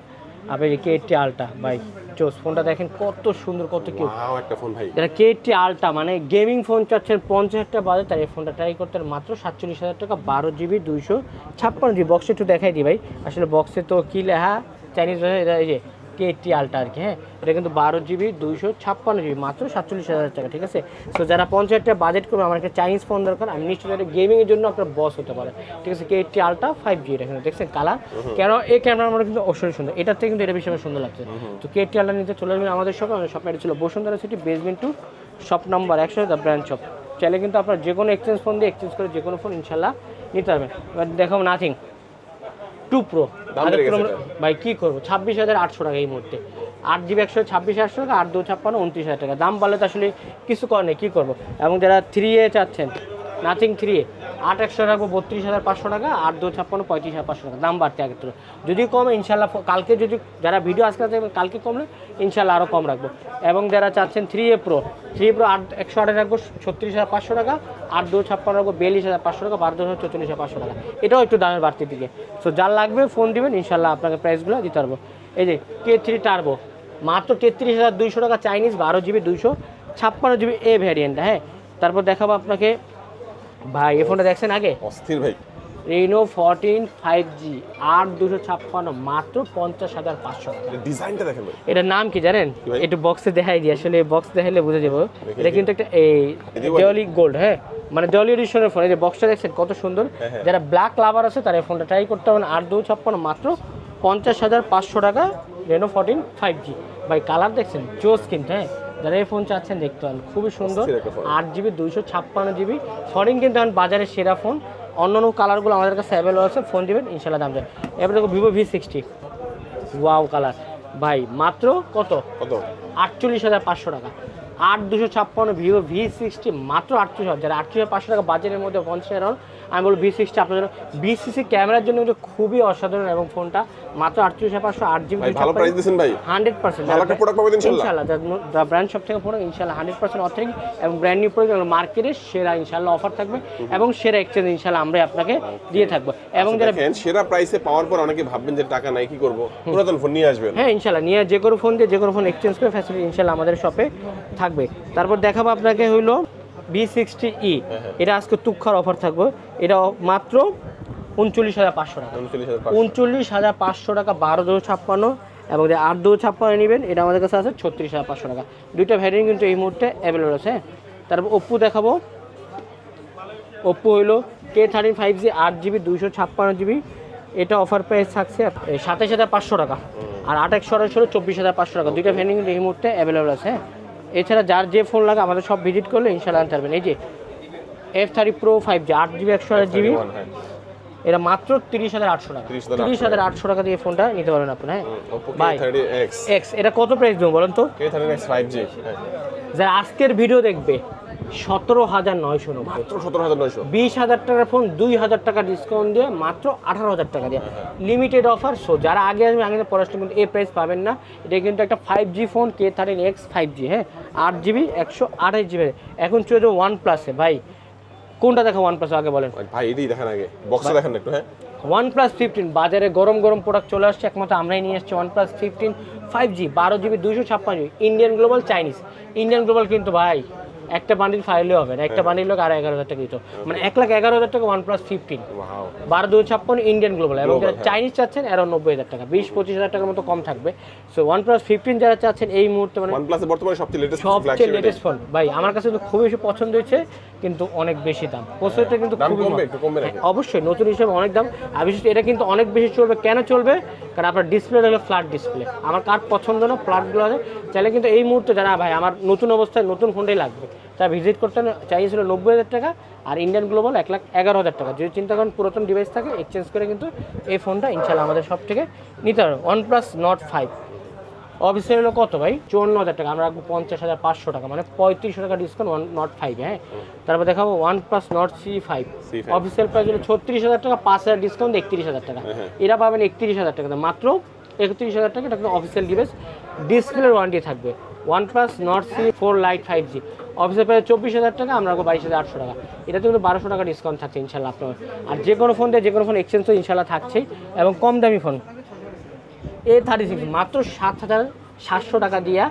আপনি কেটি আলটা ভাই জোস ফোনটা দেখেন কত সুন্দর কত ওয়াও একটা ফোন ভাই। যারা কেটি আলটা মানে গেমিং ফোন চাচ্ছেন পঞ্চাশ হাজার টাকা বাজে তার এই ফোনটা ট্রাই করতে মাত্র সাতচল্লিশ হাজার টাকা বারো জিবি দুইশো ছাপ্পান্ন জিবি বক্সে একটু দেখাই দিই ভাই। আসলে বক্সে তো কী লেখা? চাইনিজ এটা এই যে কেটি আলটা আর কি হ্যাঁ? এটা কিন্তু বারো জিবি দুইশো ছাপ্পান্ন জিবি মাত্র সাতচল্লিশ হাজার টাকা ঠিক আছে? সো যারা পঞ্চাশ হাজার টাকা বাজেট করবে আমার একটা চাইনিজ ফোন দরকার আমি নিশ্চয়ই এটা গেমিংয়ের জন্য আপনার বস হতে পারে ঠিক আছে? কেটি আলটা ফাইভ জি এটা কিন্তু দেখছেন? কালার কেন? এই ক্যামেরার মধ্যে কিন্তু অবশ্যই সুন্দর এটার থেকে কিন্তু এটা বেশি আমার সুন্দর লাগছে। তো কেটি আলটা নিতে চলে আসবেন আমাদের শপে আমাদের শপে এটা ছিল Bashundhara city basement two shop number একশো দ্য ব্র্যান্ড শপ চাইলে কিন্তু আপনার যে কোনো এক্সচেঞ্জ ফোন দিয়ে এক্সচেঞ্জ করে যে কোনো ফোন ইনশাল্লাহ নিতে পারবেন। এবার দেখো নাথিং টু প্রো ভাই কি করব? ছাব্বিশ হাজার আটশো টাকা এই মুহূর্তে। আট জিবি একশো ছাব্বিশ আটশো টাকা আট দু ছাপ্পান্ন উনত্রিশ হাজার টাকা। দাম বাড়লে তো আসলে কিছু করে নেই কী করব? এবং যারা থ্রি এ চাচ্ছেন নাথিং থ্রি এ আট একশো রাখব বত্রিশ হাজার পাঁচশো টাকা, আট দু ছাপ্পান্ন, পঁয়ত্রিশ হাজার পাঁচশো টাকা। দাম বাড়তে আগে তো যদি কমে ইনশাল্লাহ কালকে যদি যারা ভিডিও আজকে দেখবেন কালকে কমলে ইনশাল্লাহ আরও কম রাখব। এবং যারা চাচ্ছেন three A pro three pro আট একশো আটে রাখব, ছত্রিশ হাজার পাঁচশো টাকা, আট দু ছাপ্পান্ন রাখব, বিয়াল্লিশ হাজার পাঁচশো টাকা, বারো দু হাজার চল্লিশ হাজার পাঁচশো টাকা। এটাও একটু দামের বাড়তি দিকে। সো যার লাগবে ফোন দিবেন ইনশাল্লাহ আপনাকে প্রাইসগুলো দিতে পারব। এই যে কে থ্রি টার্বো মাত্র তেত্রিশ হাজার দুইশো টাকা চাইনিজ বারো জিবি দুইশো ছাপ্পান্ন জিবি এ ভ্যারিয়েন্ট হ্যাঁ? তারপর দেখাবো আপনাকে ভাই এই ফোনটা দেখছেন আগে? অস্থির ভাই। রেনো ফোরটিন ফাইভ জি আট দুশো ছাপ্পান্ন মাত্র পঞ্চাশ হাজার পাঁচশো ডিজাইনটা দেখেন ভাই। এটার নাম কি জানেন? একটু বক্সে দেখাই দিই আসলে বক্স দেখাইলে বুঝে যাব। এটা কিন্তু একটা এই। দেওয়ালি গোল্ড হ্যাঁ? মানে দেওয়ালি এডিশনের ফোন এই যে বক্সটা দেখছেন কত সুন্দর। হ্যাঁ, হ্যাঁ। যারা ব্ল্যাক লাভার আছে তারা এই ফোনটা ট্রাই করতে হবে আট দু ছাপ্পান্ন মাত্র পঞ্চাশ হাজার পাঁচশো টাকা রেনো ফোরটিন ফাইভ জি ভাই কালার দেখছেন জোস কিন্তু হ্যাঁ? যারা এই ফোন চাচ্ছেন দেখতে পান খুবই সুন্দর। আট জিবি দুইশো ছাপ্পান্ন জিবি সরিং কিন্তু এখন বাজারের সেরা ফোন অন্য অন্য কালারগুলো আমাদের কাছে অ্যাভেলেবল আছে ফোন দেবেন ইনশাল্লাহ দাম দেবেন এবার দেখো Vivo V sixty wow colour ভাই মাত্র কত? কত? আটচল্লিশ হাজার পাঁচশো টাকা। আট দুশো ছাপ্পান্ন ভিভো ভি সিক্সটি মাত্র আটচল্লিশ হাজার। যারা আটচল্লিশ হাজার পাঁচশো টাকা বাজেটের মধ্যে পঞ্চাশ হাজার আমি বলব ভি সিক্সটি আপনার জন্য। ভি সিক্সটি ক্যামেরার জন্য কিন্তু খুবই অসাধারণ এবং ফোনটা মাত্র আটচল্লিশ হাজার পাঁচশো আট জিবি হান্ড্রেড পার্সেন্ট। ইনশাল্লাহ। দ্য ব্র্যান্ড শপ থেকে প্রোডাক্ট ইনশাল্লাহ হান্ড্রেড পার্সেন্ট অথেন্টিক এবং ব্র্যান্ড নিউ প্রোডাক্ট মার্কেটের সেরা ইনশাল্লাহ অফার থাকবে এবং সেরা এক্সচেঞ্জ ইনশাল্লাহ আমরা আপনাকে দিয়ে থাকব। এবং যারা সেরা প্রাইসে পাওয়ার পর অনেকে ভাববেন যে টাকা নাই কি করব? পুরাতন ফোন নিয়ে আসবেন। হ্যাঁ ইনশাল্লাহ নিয়ে যে কোনো ফোন দিয়ে যে কোনো ফোন এক্সচেঞ্জ করে ফ্যাসিলিটি ইনশাল্লাহ আমাদের শপে থাকবে। তারপর দেখাবো আপনাকে হইল বি সিক্সটি ই এটা আজকে তুক্ষার অফার থাকবে। এটা মাত্র উনচল্লিশ হাজার পাঁচশো টাকা। উনচল্লিশ হাজার পাঁচশো। টাকা বারো দু ছাপ্পান্ন। এবং যে আট দু ছাপ্পান্ন নেবেন এটা আমাদের কাছে আছে ছত্রিশ হাজার পাঁচশো টাকা। দুইটা ভ্যারিয়েন্ট কিন্তু এই মুহূর্তে অ্যাভেলেবল আছে হ্যাঁ। তারপর ওপ্পো দেখাবো। ওপ্পো হইল কে থার্টিন ফাইভ জি আট জিবি দুইশো ছাপ্পান্ন জিবি এটা অফার প্রাইস থাকছে সাতাশ হাজার পাঁচশো টাকা। আর আট একশো আঠাশ চব্বিশ হাজার পাঁচশো টাকা। দুইটা কিন্তু এই মুহূর্তে অ্যাভেলেবল আছে হ্যাঁ। এছাড়া যার যে ফোন লাগে আমাদের সব ভিজিট করলে ইনশাল্লাহ আনতে পারবেন এই যে F thirty pro five G আট জিবি একশো আট জিবি হ্যাঁ। এটা মাত্র তিরিশ হাজার আটশো টাকা। তিরিশ হাজার আটশো টাকা। দিয়ে ফোনটা নিতে পারবেন আপনি হ্যাঁ? বাই ভাই এক্স এটা কত প্রাইস দেবো বলেন তো? K30X 5G হ্যাঁ। যারা আজকের ভিডিও দেখবে সতেরো হাজার নয়শো নব্বই। মাত্র সতেরো হাজার নয়শো। বিশ হাজার টাকার ফোন দুই হাজার টাকা ডিসকাউন্ট দিয়ে মাত্র আঠারো হাজার টাকা দিয়ে। লিমিটেড অফার সো যারা আগে আসবে আগে পড়াশোনা কিন্তু এই প্রাইস পাবেন না। এটা কিন্তু একটা five G phone K thirteen X five G হ্যাঁ? আট জিবি একশো আঠাশ জিবি এখন চলে ওয়ান প্লাসে ভাই কোনটা দেখা ওয়ান প্লাস আগে বলেন? ভাই এটাই দেখেন আগে। বক্সে দেখেন একটু হ্যাঁ? ওয়ান প্লাস ফিফটিন বাজারে গরম গরম প্রোডাক্ট চলে আসছে। একমাত্র আমরাই নিয়ে এসেছি one plus fifteen five G বারো জিবি দুইশো ছাপ্পান্ন Indian global Chinese Indian global কিন্তু ভাই একটা বান্ডিল ফাইলে হবে না একটা বান্ডিল লোক আর এগারো হাজার টাকা দিত মানে এক লাখ এগারো হাজার টাকা ওয়ান প্লাস ফিফটিন বারো দুই ছাপ্পান্ন ইন্ডিয়ান গ্লোবাল এবং যারা হ্যাঁ। চাইনিজ চাচ্ছেন এরও নব্বই হাজার টাকা। বিশ পঁচিশ হাজার টাকার মতো কম থাকবে। সো ওয়ান প্লাস ফিফটিন যারা চাচ্ছেন এই মুহূর্তে মানে এর বর্তমানে সবচেয়ে লেটেস্ট সবচেয়ে লেটেস্ট ফোন ভাই আমার কাছে তো খুবই বেশি পছন্দ হয়েছে। কিন্তু অনেক বেশি দাম। প্রসেসরটা কিন্তু খুবই? হ্যাঁ, অবশ্যই নতুন হিসেবে অনেক দাম। আর বিশেষ এটা কিন্তু অনেক বেশি চলবে। কেন চলবে? কারণ আপনার ডিসপ্লে হলো ফ্ল্যাট ডিসপ্লে আমার কার পছন্দ না ফ্ল্যাটগুলো আছে। চাইলে কিন্তু এই মুহূর্তে যারা ভাই আমার নতুন অবস্থায় নতুন ফোনটাই লাগবে। তারা ভিজিট করতে চাইছিল নব্বই হাজার টাকা আর ইন্ডিয়ান গ্লোবাল এক লাখ এগারো হাজার টাকা। যদি চিন্তা করেন পুরাতন ডিভাইস থাকে এক্সচেঞ্জ করে কিন্তু এই ফোনটা ইনশাল্লাহ আমাদের সব থেকে নিতে হবে ওয়ান প্লাস নট ফাইভ অফিসের হলো কত ভাই? চুয়ান্ন হাজার টাকা। আমরা রাখব পঞ্চাশ হাজার পাঁচশো টাকা। মানে পঁয়ত্রিশশো টাকা ডিসকাউন্ট ওয়ান নট ফাইভ হ্যাঁ? তারপর দেখাবো OnePlus Nord C five C5 official price হলো ছত্রিশ হাজার টাকা পাঁচ হাজার ডিসকাউন্ট একত্রিশ হাজার টাকা। হ্যাঁ। এরা পাবেন একত্রিশ হাজার টাকা মাত্র একত্রিশ হাজার টাকা এটা কিন্তু অফিসিয়াল ডিভাইস ডিসপ্লের ওয়ারেন্টি থাকবে। OnePlus Nord C four lite five G অফিসের প্রাইস চব্বিশ হাজার টাকা আমরা রাখব বাইশ হাজার আটশো টাকা। এটাতে কিন্তু বারোশো টাকা ডিসকাউন্ট থাকছে ইনশাল্লাহ আপনার। আর যে কোনো ফোন দিয়ে যে কোনো ফোন এক্সচেঞ্জ তো ইনশাল্লাহ থাকছেই। এবং কম দামি ফোন এ থার্টি সিক্স মাত্র সাত হাজার সাতশো টাকা দিয়া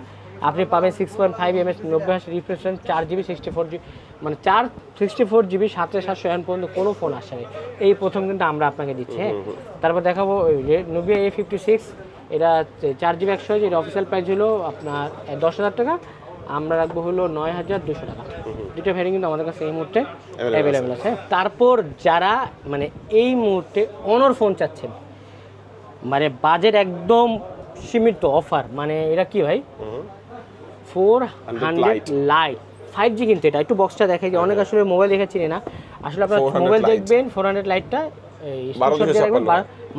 আপনি পাবেন six point five M S নব্বই হাজার রিফ্রেশন চার জিবি সিক্সটি ফোর জিবি মানে চার সিক্সটি ফোর জিবি সাতশো সাতশো এখন পর্যন্ত কোনো ফোন আসে নাই। এই প্রথম কিন্তু আমরা আপনাকে দিচ্ছি হ্যাঁ। তারপর দেখাবো যে নোভিয়া এ ফিফটি সিক্স এটা চার জিবি একশো এটা অফিসিয়াল প্রাইস হলো আপনার দশ হাজার টাকা। আমরা রাখব হলো নয় হাজার দুশো টাকা। দুটো ভ্যারি কিন্তু আমাদের কাছে এই মুহূর্তে অ্যাভেলেবেল আছে। তারপর যারা মানে এই মুহূর্তে অনর ফোন চাচ্ছেন মানে বাজেট একদম সীমিত অফার। মানে এটা কি ভাই? Four hundred lite. Five G কিন্তু এটা। একটু বক্সটা দেখাই যে অনেক আসলে মোবাইল দেখে চিনি না আসলে আপনার 400 মোবাইল দেখবেন ফোর হান্ড্রেড লাইটটা।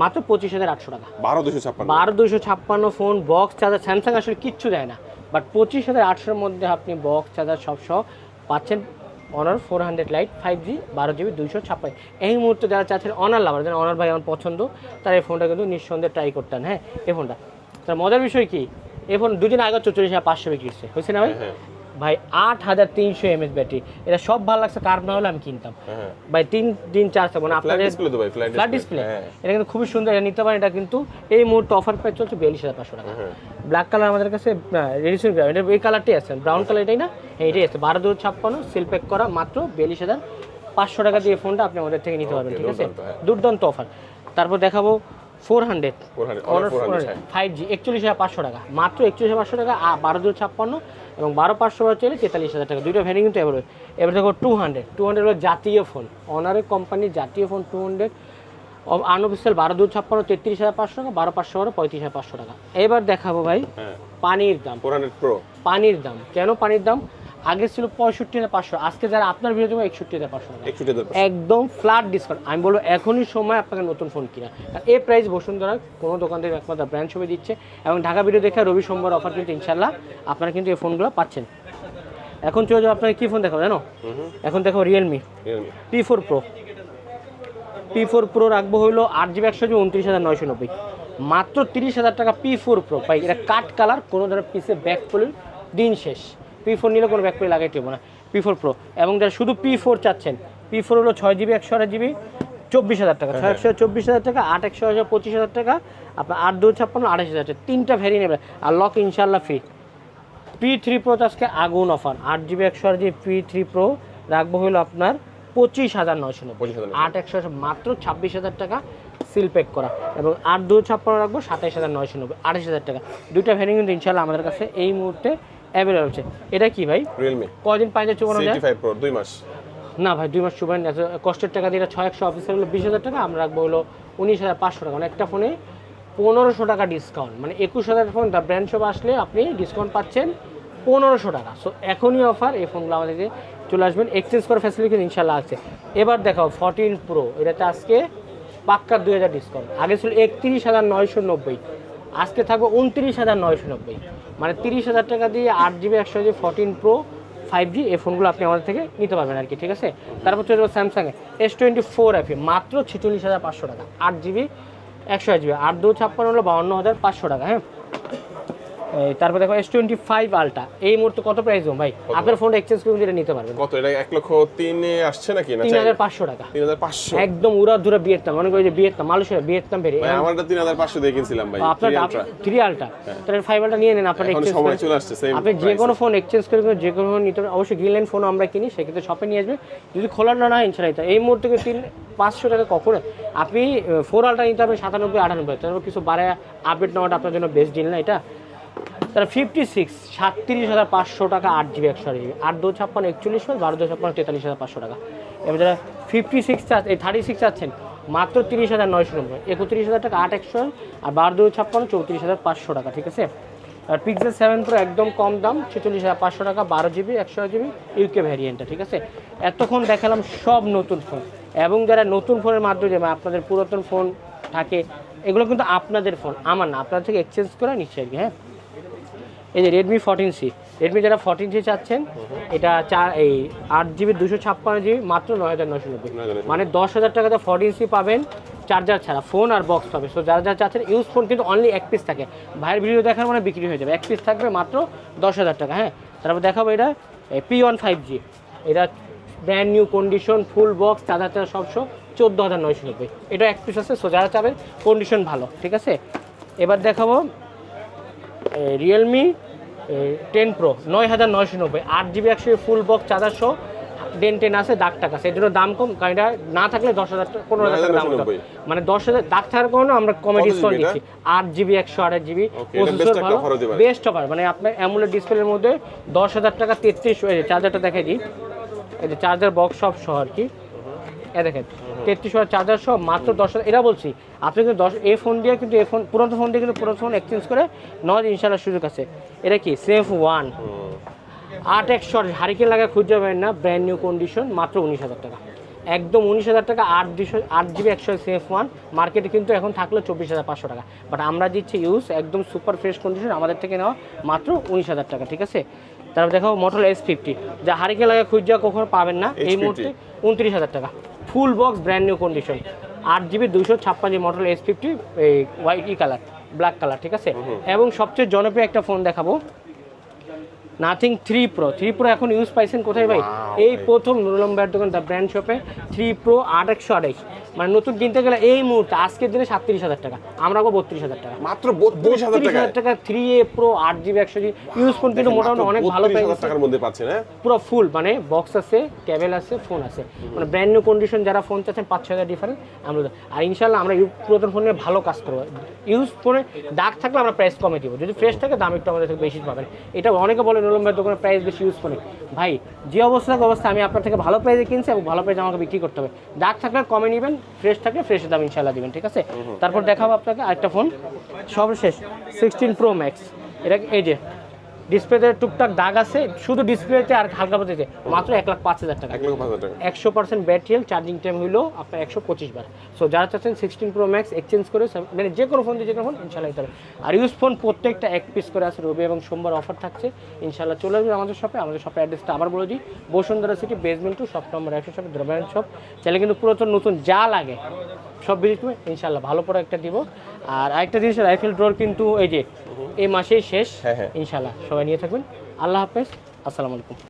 মাত্র পঁচিশ হাজার আটশো টাকা। বারো দুশো ছাপ্পান্ন। বারো দুশো ছাপ্পান্ন ফোন বক্স চার্জার স্যামসাং আসলে কিচ্ছু দেয় না। বাট পঁচিশ হাজার আটশোর মধ্যে আপনি বক্স চার্জার সব সহ পাচ্ছেন। Honor four hundred lite five G বারো জিবি দুইশো ছাপ্পান্ন এই মুহূর্তে যারা চাচ্ছেন অনার লাভার যেন অনার ভাই আমার পছন্দ, তার এই ফোনটা কিন্তু নিঃসন্দেহে ট্রাই করতেন হ্যাঁ? এই ফোনটা তার মজার বিষয় কি? এই ফোন দুদিন আগে চৌচল্লিশ হাজার পাঁচশো বিক্রি হচ্ছে হয়েছে না ভাই? হ্যাঁ। ভাই আট হাজার তিনশো এমএস ব্যাটারি এটা সব ভালো লাগছে কার না হলে আমি কিনতাম। হ্যাঁ। ভাই তিন দিন চার্জ আপনাদের ডিসপ্লে ফ্ল্যাট ডিসপ্লে হ্যাঁ। এটা কিন্তু খুবই সুন্দর এটা নিতে পারেন এটা কিন্তু এই মুহূর্তে অফার প্রাইস চলছে বিয়াল্লিশ হাজার পাঁচশো টাকা। হ্যাঁ। ব্ল্যাক কালার আমাদের কাছে রেডিসন এটা এই কালারটাই আছে ব্রাউন কালার এটাই না? হ্যাঁ। এটাই আছে বারো দু ছাপ্পান্ন সিল প্যাক করা মাত্র বিয়াল্লিশ হাজার পাঁচশো টাকা দিয়ে ফোনটা আপনি আমাদের থেকে নিতে পারবেন ঠিক আছে? দুর্দান্ত, হ্যাঁ। অফার তারপর দেখাবো four hundred 400 Honor four four hundred five G একচল্লিশ হাজার পাঁচশো টাকা মাত্র একচল্লিশ হাজার পাঁচশো টাকা বারো দু ছাপ্পান্ন এবং বারো পাঁচশো বারো চলে তেতাল্লিশ হাজার টাকা। দুইটা ভ্যারি কিন্তু এবারে এবার দেখো টু হান্ড্রেড টু হান্ড্রেড হলো জাতীয় ফোন অনারের কোম্পানির জাতীয় ফোন টু হান্ড্রেড আনঅফিসিয়াল বারো দু ছাপ্পান্ন তেত্রিশ হাজার পাঁচশো টাকা বারো পাঁচশো বারো পঁয়ত্রিশ হাজার পাঁচশো টাকা। এবার দেখাবো ভাই হ্যাঁ। পানির দাম। পানির দাম। কেন পানির দাম? আগে ছিল পঁয়ষট্টি হাজার পাঁচশো আজকে যারা আপনার ভিডিও একষট্টি হাজার পাঁচশো একদম ফ্ল্যাট ডিসকাউন্ট আমি বলব এখনই সময় আপনাকে নতুন ফোন কিনা আর এই প্রাইস বসুন্ধরা কোনো দোকান থেকে একমাত্র ব্র্যান্ড ছবি দিচ্ছে এবং ঢাকা ভিডিও দেখে রবি সোমবার অফার কিন্তু ইনশাল্লাহ আপনারা কিন্তু এই ফোনগুলো পাচ্ছেন। এখন চলে যাব আপনাকে কী ফোন দেখাবো জানো? এখন দেখো Realme P four pro P four pro রাখব হলো আট জিবি একশো জিবি উনত্রিশ হাজার নয়শো নব্বই। মাত্র তিরিশ হাজার টাকা পি ফোর প্রো ভাই এটা কাট কালার কোনো ধরনের পিসে ব্যাক পলির দিন শেষ। পি ফোর নিলে কোনো ব্যাক পলি লাগাইতে হবে না। পি ফোর প্রো এবং যারা শুধু পি ফোর চাচ্ছেন পি ফোর হলো ছয় জিবি একশো আঠাশ জিবি চব্বিশ হাজার টাকা। ছয় একশো চব্বিশ হাজার টাকা আট একশো হাজার পঁচিশ হাজার টাকা। আপনার আট দু ছাপ্পান্ন আঠাশ হাজার টাকা। তিনটা ভ্যারি নেবে আর লক ইনশাল্লাহ ফ্রি পি থ্রি প্রো আজকে আগুন অফার আট জিবি একশো আট জিবি পি থ্রি প্রো রাখব হলো আপনার পঁচিশ হাজার নয়শো নব্বই। আট একশো মাত্র ছাব্বিশ হাজার টাকা সিল প্যাক করা। এবং আট দু ছাপ্পান্ন রাখব সাতাইশ হাজার নয়শো নব্বই আঠাশ হাজার টাকা। দুইটা ভ্যারি কিন্তু ইনশাল্লাহ আমাদের কাছে এই মুহূর্তে অ্যাভেলেবল আছে। এটা কি ভাই? রিয়েলমি কদিন চুবানো যায় সিক্সটি ফাইভ দুই মাস। না ভাই দুই মাস চুবান কষ্টের টাকা দিয়ে এটা ছয় একশো অফিসের হলো বিশ হাজার টাকা আমরা রাখব হলো উনিশ হাজার পাঁচশো টাকা। মানে একটা ফোনে পনেরোশো টাকা ডিসকাউন্ট মানে একুশ হাজার ফোন দ্য ব্র্যান্ড শপ আসলে আপনি ডিসকাউন্ট পাচ্ছেন পনেরোশো টাকা। সো এখনই অফার এই ফোনগুলো আমাদেরকে চলে আসবেন। এক্সচেঞ্জ করার ফ্যাসিলিটি ইনশাল্লাহ আছে। এবার দেখাও ফোরটিন প্রো এটাতে আজকে পাক্কা দুই হাজার ডিসকাউন্ট আগে ছিল একত্রিশ হাজার নয়শো নব্বই। আজকে থাকবে উনত্রিশ হাজার নয়শো নব্বই। মানে তিরিশ হাজার টাকা দিয়ে আট জিবি, একশো G fourteen pro five G এই ফোনগুলো আপনি আমাদের থেকে নিতে পারবেন আর কি, ঠিক আছে? তারপর চলে যাব স্যামসাংয়ে S twenty four F E মাত্র ছেচল্লিশ হাজার পাঁচশো টাকা, আট জিবি, একশো জিবি আট দু ছাপ্পান্ন হলো বাউন্ন হাজার পাঁচশো টাকা হ্যাঁ? তারপর দেখো এস টোয়েন্টি ফাইভ আলটা এই মুহূর্তে কত প্রাইস ভাই? আপনার ফোনটা এক্সচেঞ্জ করে যেটা নিতে পারবেন। কত? এটা এক লক্ষ তিনে আসছে নাকি না তিন হাজার পাঁচশো টাকা। তিন হাজার পাঁচশো? একদম উড়া ধুরা ভিয়েতনাম মনে করি যে ভিয়েতনাম মালয়েশিয়া ভিয়েতনাম ভাই আমারটা তিন হাজার পাঁচশো দিয়ে কিনছিলাম ভাই আপনার। থ্রি আলটা তাহলে ফাইভ আলটা নিয়ে নেন আপনার এক্সচেঞ্জ সময় চলে আসছে সেম আপনি যে কোনো ফোন এক্সচেঞ্জ করে যে কোনো ফোন নিতে অবশ্যই গ্রিন লাইন ফোন আমরা কিনি সেক্ষেত্রে শপে নিয়ে আসবে যদি খোলার না না ইনশাল্লাহ। এই মুহূর্তে তিন পাঁচশো টাকা কখন আপনি ফোর আলটা নিতে হবে সাতানব্বই আটানব্বই তারপর কিছু বাড়ে আপডেট নেওয়াটা আপনার জন্য বেস্ট ডিল না এটা? তারা ফিফটি সিক্স সাতত্রিশ হাজার পাঁচশো টাকা আট জিবি একশো আট জিবি আট দু ছাপ্পান্ন, একচল্লিশ হাজার বারো দু ছাপ্পান্ন, তেতাল্লিশ হাজার পাঁচশো টাকা। এবার যারা ফিফটি সিক্স এই থার্টি সিক্স চাচ্ছেন, মাত্র তিরিশ হাজার নয়শো নব্বই, একত্রিশ হাজার টাকা আট একশো আর বারো দু ছাপ্পান্ন, চৌত্রিশ হাজার পাঁচশো টাকা, ঠিক আছে? আর পিক্সেল সেভেন প্রো একদম কম দাম, ছেচল্লিশ হাজার পাঁচশো টাকা, বারো জিবি একশো জিবি ইউকে ভ্যারিয়েন্টটা ঠিক আছে? এতক্ষণ দেখালাম সব নতুন ফোন এবং যারা নতুন ফোনের মাধ্যমে আপনাদের পুরাতন ফোন থাকে, এগুলো কিন্তু আপনাদের ফোন আমার না আপনার থেকে এক্সচেঞ্জ করে নিচ্ছে হ্যাঁ? এই যে রেডমি ফোরটিন সি রেডমি যারা ফোরটিন সি চাচ্ছেন এটা চার এই আট জিবি দুশো ছাপ্পান্ন জিবি মাত্র নয় হাজার নশো নব্বই। মানে দশ হাজার টাকাতে ফোরটিন সি পাবেন চার্জার ছাড়া ফোন আর বক্স পাবে সো যারা যারা চাচ্ছেন ইউজ ফোন কিন্তু অনলি এক পিস থাকে। ভাইয়ের ভিডিও দেখার মানে বিক্রি হয়ে যাবে। এক পিস থাকবে মাত্র দশ হাজার টাকা হ্যাঁ? তারপর দেখাবো এটা পি ওয়ান ফাইভ জি এটা brand new condition full box charger charger সবশো চোদ্দ হাজার নয়শো নব্বই। এটা এক পিস আছে সো যারা চাবেন কন্ডিশন ভালো ঠিক আছে? এবার দেখাবো রিয়েলমি টেন প্রো নয় হাজার নয়শো নব্বই। আট জিবি একশো ফুল বক্স চার্জারশো ডেন টেন আছে দাগ টাকা সেই জন্য দাম কম কারণ এটা না থাকলে দশ হাজার টাকা পনেরো হাজার টাকা দাম হতো। 9,990 মানে দশ হাজার দাগ থাকার কারণে আমরা কমে ডিসকাউন্ট দিচ্ছি আট জিবি একশো আঠাশ জিবি Okay, এটা best একটা offer হতে পারে। বেস্ট অফার মানে আপনার অ্যামুলেট ডিসপ্লের মধ্যে দশ হাজার টাকা তেত্রিশ চার্জারটা দেখাই দিই। এই যে চার্জার বক্স সব সহ আর কি। এ দেখেন তেত্রিশ হাজার চার্জার সহ মাত্র দশ হাজার এটা বলছি আপনি কিন্তু দশ এ ফোন দিয়ে কিন্তু এ ফোন পুরনো ফোন দিয়ে কিন্তু পুরনো ফোন এক্সচেঞ্জ করে নয় ইনশাল্লাহ সুযোগ আছে। এটা কি? সেফ ওয়ান আট একশো হারিকেন লাগা খুঁজে পাবেন না ব্র্যান্ড নিউ কন্ডিশন মাত্র উনিশ হাজার টাকা। একদম উনিশ হাজার টাকা আট দুশো আট জিবি একশো সেফ ওয়ান মার্কেটে কিন্তু এখন থাকল চব্বিশ হাজার পাঁচশো টাকা। বাট আমরা দিচ্ছি ইউজ একদম সুপার ফ্রেশ কন্ডিশন আমাদের থেকে নেওয়া মাত্র উনিশ হাজার টাকা ঠিক আছে? তারপর দেখো মোটর এস ফিফটি যা হারিকেন লাগা খুঁজে কখনো পাবেন না এই মুহূর্তে উনত্রিশ হাজার টাকা। Full box brand new condition আট জিবি দুশো ছাপ্পান্ন মডেল এস ফিফটি এই হোয়াইট ই কালার ব্ল্যাক কালার ঠিক আছে? এবং সবচেয়ে জনপ্রিয় একটা ফোন দেখাবো। Nothing three pro three pro এখন ইউজ পাইছেন কোথায় ভাই? এই প্রথম নুরুলম্বার দোকান দ্য ব্র্যান্ড শপে থ্রি প্রো আট একশো আড়াইশ মানে নতুন কিনতে গেলে এই মুহূর্তে আজকের দিনে সাতত্রিশ হাজার টাকা আমরা বত্রিশ হাজার টাকা। মাত্র বত্রিশ হাজার টাকা থ্রি এ প্রো আট জিবি একশো জিবি ইউজ ফোন কিন্তু মোটামুটি অনেক ভালো টাকার মধ্যে পাচ্ছেন হ্যাঁ? পুরো ফুল মানে বক্স আছে ক্যাবেল আছে ফোন আছে। মানে ব্র্যান্ড নিউ কন্ডিশন যারা ফোন চাচ্ছেন পাঁচ ছয় হাজার ডিফারেন্ট আমরা আর ইনশাল্লাহ আমরা পুরাতন ফোনে ভালো কাজ করব। ইউজ ফোনে দাগ থাকলে আমরা প্রাইস কমে দিব। যদি ফ্রেশ থাকে দাম একটু আমাদের থেকে বেশি পাবেন। এটা অনেকে বলে নুরম ভাইয়ের দোকানে প্রাইস বেশি ইউজ ফোনে ভাই যে অবস্থা অবস্থা আমি আপনার থেকে ভালো প্রাইসে কিনছি এবং ভালো প্রাইসে আমাকে বিক্রি করতে হবে। দাগ থাকলে কমে নেবেন ফ্রেশ থাকলে ফ্রেশ দাম ইনশাল্লাহ দিবেন ঠিক আছে? তারপর দেখাবো আপনাকে আরেকটা ফোন। সর্বশেষ সিক্সটিন প্রো ম্যাক্স এটা এই যে ডিসপ্লেতে টুকটাক দাগ আছে শুধু ডিসপ্লেতে আর হালকা পাতিতে মাত্র এক লাখ পাঁচ হাজার টাকা। একশো পার্সেন্ট ব্যাটারিয়াল চার্জিং টাইম হলো আপনার একশো পঁচিশ বার। সো যারা চাচ্ছেন সিক্সটিন প্রো ম্যাক্স এক্সচেঞ্জ করে মানে যে কোনো ফোন দিয়ে যে কোনো ফোন ইনশাল্লাহ হবে। আর ইউজ ফোন প্রত্যেকটা এক পিস করে আছে রবি এবং সোমবার অফার থাকছে ইনশাল্লাহ চলে আসবে আমাদের শপে আমাদের শপের অ্যাড্রেসটা আবার বলে দিই Bashundhara city basement two shop number একশো শপে দ্রব্যায়ন শপ চাইলে কিন্তু পুরাতন নতুন যা লাগে সব ভিজিট ইনশাল্লাহ ভালো প্রোডাক্টটা দিব। আর আরেকটা জিনিস রাইফেল ড্রোর কিন্তু এই যে এই মাসেই শেষ। হ্যাঁ, হ্যাঁ। ইনশাল্লাহ সবাই নিয়ে থাকবেন। আল্লাহ হাফেজ। আসসালামু আলাইকুম।